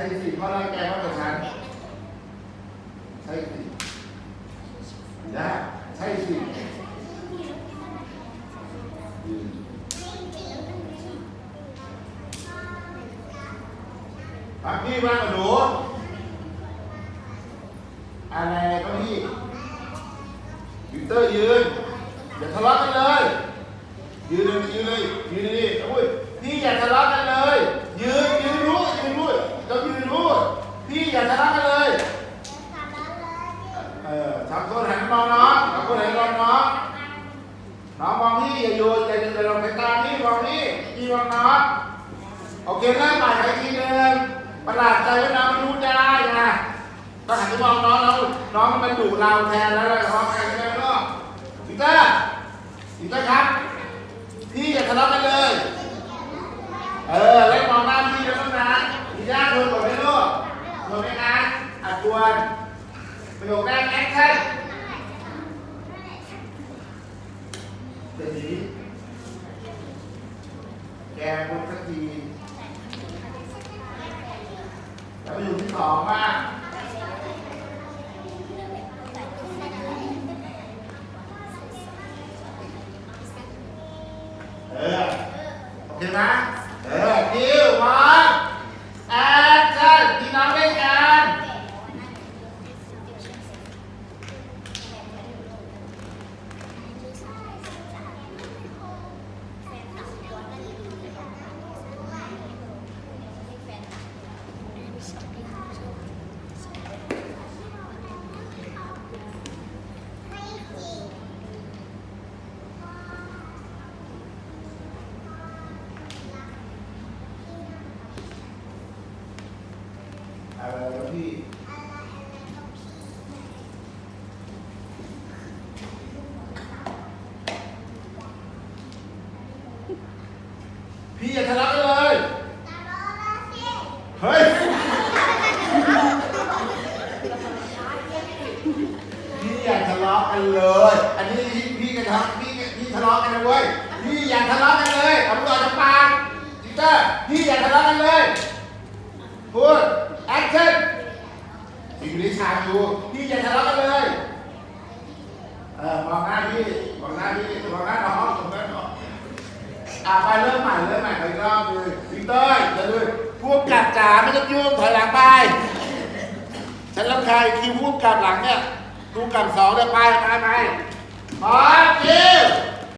ช่สิเพราะร่างกายมากกว่าฉันใช่สินะใช่สิปักพี่มากกว่าหนูอะไรก็พี่วิกเตอร์ยืนอย่าทะเลาะกันเลย ยืนเลยยืนเลยยืนเลยอุ้ยพี่อย่าทะเลาะกันเลย ยืนยืนรู้ยืนรู้เรายืนรู้พี่อย่าทะเลาะกันเลย เออทำคนหันมองน้องทำคนหันมองน้องน้องมองพี่อย่าอยู่อย่าอย่าลงสายตาพี่มองพี่พี่มองน้องโอเคเริ่มใหม่อีกทีหนึ่งประหลาดใจว่าน้องรู้ได้นะต้องหันไปมองน้องน้องน้องมันดุเราแทนแล้วเลยร้องใครก็ได้ก็อีเตอร์อีเตอร์ครับพี่อย่าทะเลาะกันเลย เออเล่นมองหน้าพี่แล้วต้งนะพี่ย่าโดนกดไหมลูกโดนไหมคะอัดกวน ประโยคแรกแอคชั่นเดี๋ยวนี้แกพูดสักทีแล้วประโยคที่สองว่าเออ โอเคไหมเออคิววันแอคชั่นพี่น้องเล่นกัน อะไรวะพี่พี่อย่าทะเลาะกันเลยเฮ้ย พี่อย่าทะเลาะกันเลย อันนี้พี่กันทำพี่พี่ทะเลาะกันนะเว้ย พี่อย่าทะเลาะกันเลยเอามือออกจากปากจิเตอร์พี่อย่าทะเลาะกันเลยพูดแอคชั่น อยู่ในฉากอยู่พี่อย่าทะเลาะกันเลยเออมองหน้าพี่มองหน้าพี่มองหน้าน้องตรงนั้นก่อนอะไปเริ่มใหม่เริ่มใหม่ไปอีกรอบหนึงวิกเตอร์อย่าลืมพวกกัดจ๋าไม่ต้องยุ่งถอยหลังไปฉันรำคาญคิวพวกกับหลังเนี่ยดูกับสองเดี๋ยวไปไปไปพร้อมคิว